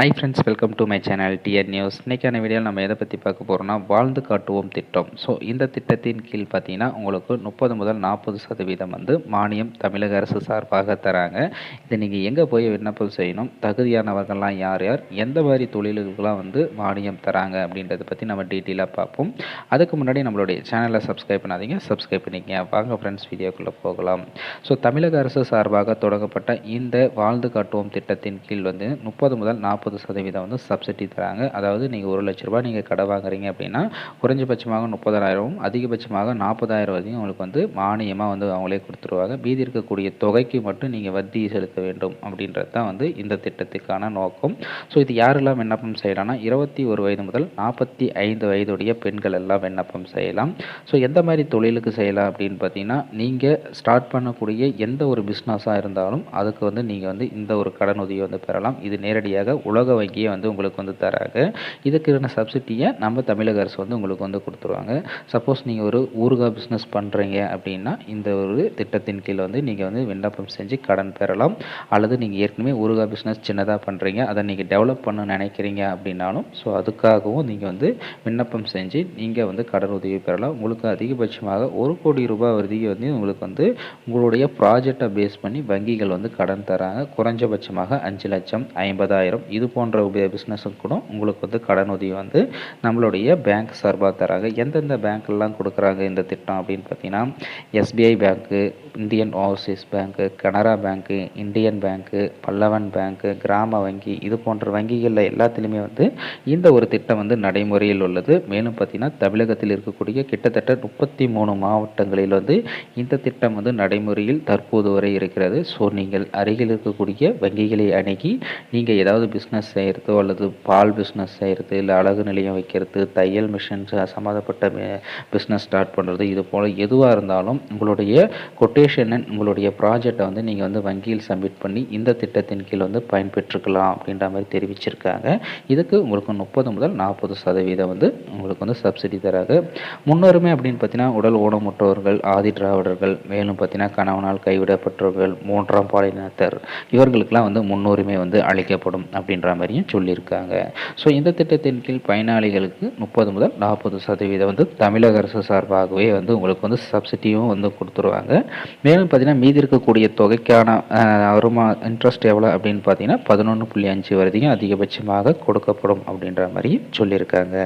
Hi friends welcome to my channel TN news இன்றைக்கான வீடியோவில் நம்ம எதை பற்றி பார்க்க போகிறோம்னா வாழ்ந்து காட்டுவோம் திட்டம். ஸோ இந்த திட்டத்தின் கீழ் பார்த்தீங்கன்னா உங்களுக்கு முப்பது முதல் நாற்பது சதவீதம் வந்து மானியம் தமிழக அரசு சார்பாக தராங்க. இதை நீங்கள் எங்கே போய் விண்ணப்பம் செய்யணும்? தகுதியானவர்கள்லாம் யார் யார்? எந்த மாதிரி தொழில்களுக்கெல்லாம் வந்து மானியம் தராங்க அப்படின்றத பற்றி நம்ம டீட்டெயிலாக பார்ப்போம். அதுக்கு முன்னாடி நம்மளுடைய சேனலை சப்ஸ்கிரைப் பண்ணாதீங்க. சப்ஸ்கிரைப் பண்ணிக்கங்க. வாங்க ஃப்ரெண்ட்ஸ் வீடியோக்குள்ளே போகலாம். ஸோ தமிழக அரசு சார்பாக தொடங்கப்பட்ட இந்த வாழ்ந்து காட்டுவோம் திட்டத்தின் கீழ் வந்து முப்பது முதல் நாற்பது சதவீதம் வந்து சப்சிடி தராங்க. அதாவது நீங்கள் ஒரு லட்ச ரூபாய் நீங்கள் கடை வாங்குறீங்க அப்படின்னா குறைஞ்சபட்சமாக முப்பதாயிரமும் அதிகபட்சமாக நாற்பதாயிரம் வரைக்கும் உங்களுக்கு வந்து மானியமாக வந்து அவங்களே கொடுத்துருவாங்க. மீதி இருக்கக்கூடிய தொகைக்கு மட்டும் நீங்கள் வட்டி செலுத்த வேண்டும் அப்படின்றது தான் வந்து இந்த திட்டத்துக்கான நோக்கம். ஸோ இது யாரெல்லாம் விண்ணப்பம் செய்யலாம்னா இருபத்தி ஒரு வயது முதல் நாற்பத்தி ஐந்து வயதுடைய பெண்கள் எல்லாம் விண்ணப்பம் செய்யலாம். ஸோ எந்த மாதிரி தொழிலுக்கு செய்யலாம் அப்படின்னு பார்த்தீங்கன்னா நீங்கள் ஸ்டார்ட் பண்ணக்கூடிய எந்த ஒரு பிஸ்னஸாக இருந்தாலும் அதுக்கு வந்து நீங்கள் வந்து இந்த ஒரு கடன் வந்து பெறலாம். இது நேரடியாக உலக வங்கியை வந்து உங்களுக்கு வந்து தராங்க. இதுக்கான சப்சிடியை நம்ம தமிழக அரசு வந்து உங்களுக்கு வந்து கொடுத்துருவாங்க. சப்போஸ் நீங்கள் ஒரு ஊறுகாய் பிஸ்னஸ் பண்ணுறீங்க அப்படின்னா இந்த ஒரு திட்டத்தின் கீழ் வந்து நீங்கள் வந்து விண்ணப்பம் செஞ்சு கடன் பெறலாம். அல்லது நீங்கள் ஏற்கனவே ஊறுகாய் பிஸ்னஸ் சின்னதாக பண்ணுறீங்க அதை நீங்கள் டெவலப் பண்ண நினைக்கிறீங்க அப்படின்னாலும் ஸோ அதுக்காகவும் நீங்கள் வந்து விண்ணப்பம் செஞ்சு நீங்கள் வந்து கடன் உதவி பெறலாம். உங்களுக்கு அதிகபட்சமாக ஒரு கோடி ரூபாய் வரைக்கும் வந்து உங்களுக்கு வந்து உங்களுடைய ப்ராஜெக்டை பேஸ் பண்ணி வங்கிகள் வந்து கடன் தராங்க. குறைஞ்சபட்சமாக அஞ்சு லட்சம் ஐம்பதாயிரம். இது போன்ற பிஸ்னஸுக்கு கூட உங்களுக்கு வந்து கடன் உதவி வந்து நம்மளுடைய பேங்க் சார்பாக தராங்க. எந்தெந்த பேங்க்லாம் கொடுக்குறாங்க இந்த திட்டம் அப்படின்னு பார்த்தீங்கன்னா SBI bank Indian overseas bank Canara bank Indian bank Pallavan bank கிராம வங்கி இது போன்ற வங்கிகளில் எல்லாத்துலேயுமே வந்து இந்த ஒரு திட்டம் வந்து நடைமுறையில் உள்ளது. மேலும் பார்த்திங்கன்னா தமிழகத்தில் இருக்கக்கூடிய கிட்டத்தட்ட முப்பத்தி மூணு மாவட்டங்களில் வந்து இந்த திட்டம் வந்து நடைமுறையில் தற்போது வரை இருக்கிறது. ஸோ நீங்கள் அருகில் இருக்கக்கூடிய வங்கிகளை அணுகி நீங்கள் ஏதாவது பிஸ்னஸ் செய்கிறதோ அல்லது பால் பிஸ்னஸ் செய்கிறது இல்லை அழகு நிலையம் வைக்கிறது தையல் மிஷின்ஸ் சம்மந்தப்பட்ட பிஸ்னஸ் ஸ்டார்ட் பண்ணுறது இது போல் எதுவாக இருந்தாலும் உங்களுடைய கொட்டேஷன் உங்களுடைய ப்ராஜெக்டை வந்து நீங்கள் வந்து வங்கியில் சப்மிட் பண்ணி இந்த திட்டத்தின் கீழ் வந்து பயன்பெற்றுக்கலாம் அப்படின்ற மாதிரி தெரிவிச்சிருக்காங்க. இதுக்கு உங்களுக்கு முப்பது முதல் நாற்பது சதவீதம் வந்து உங்களுக்கு வந்து சப்சிடி தராங்க. முன்னுரிமை அப்படின்னு பார்த்தீங்கன்னா உடல் ஊனமுற்றவர்கள் ஆதி திராவிடர்கள் மேலும் பார்த்தீங்கன்னா கணவனால் கைவிடப்பட்டவர்கள் மூன்றாம் பாலினத்தர் இவர்களுக்கெல்லாம் வந்து முன்னுரிமை வந்து அளிக்கப்படும் அப்படின்ற மாதிரியும் சொல்லியிருக்காங்க. ஸோ இந்த திட்டத்தின் கீழ் பயனாளிகளுக்கு முப்பது முதல் நாற்பது சதவீதம் வந்து தமிழக அரசு சார்பாகவே வந்து உங்களுக்கு வந்து சப்சிடியும் வந்து கொடுத்துருவாங்க. மேலும் பார்த்தீங்கன்னா மீதி இருக்கக்கூடிய தொகைக்கான வருமா இன்ட்ரெஸ்ட் எவ்வளோ அப்படின்னு பார்த்தீங்கன்னா பதினொன்று புள்ளி அஞ்சு வரைக்கும் அதிகபட்சமாக கொடுக்கப்படும் அப்படின்ற மாதிரி சொல்லியிருக்காங்க.